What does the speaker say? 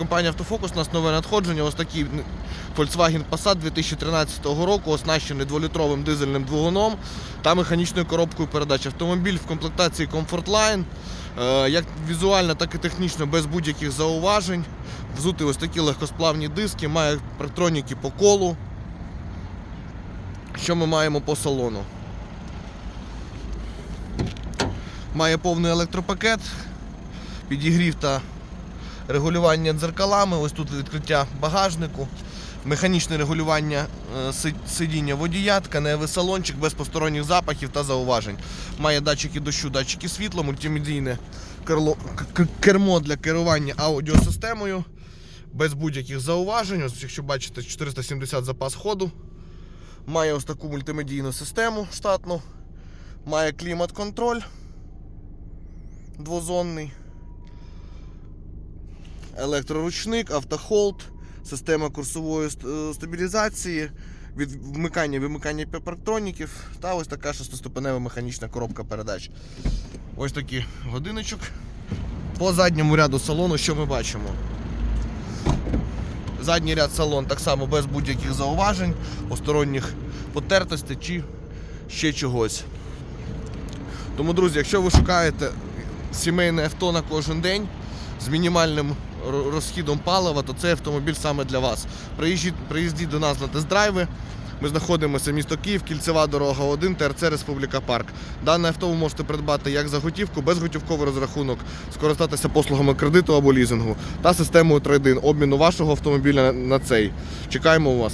компанія Автофокус. У нас нове надходження. Ось такий Volkswagen Passat 2013 року, оснащений дволітровим дизельним двигуном та механічною коробкою передач. Автомобіль в комплектації Comfortline. Е, Як візуально, так і технічно без будь-яких зауважень. Взути ось такі легкосплавні диски, має парктроніки по колу. Що ми маємо по салону? Має повний електропакет, підігрів та регулювання дзеркалами. Ось тут відкриття багажнику, механічне регулювання е, сидіння водія, тканевий салончик без посторонніх запахів та зауважень. Має датчики дощу, датчики світла, мультимедійне керло- кермо для керування аудіосистемою. Без будь-яких зауважень. Ось, якщо бачите, 470 запас ходу. Має ось таку мультимедійну систему штатну. Має клімат-контроль двозонний. Електроручник, автохолд, система курсової е, стабілізації, від вмикання вимикання парктроніків та ось така шестиступенева механічна коробка передач. Ось такий годиночок. По задньому ряду салону, що ми бачимо? Задній ряд салон так само без будь-яких зауважень, посторонніх потертостей чи ще чогось. Тому, друзі, якщо ви шукаєте сімейне авто на кожен день з мінімальним розхідом палива, то цей автомобіль саме для вас. Приїжджіть, приїздіть до нас на тест-драйви. Ми знаходимося місто Київ, кільцева дорога 1, ТРЦ Республіка Парк. Дане авто ви можете придбати як за готівку, безготівковий розрахунок, скористатися послугами кредиту або лізингу та системою трейдин обміну вашого автомобіля на- цей. Чекаємо вас.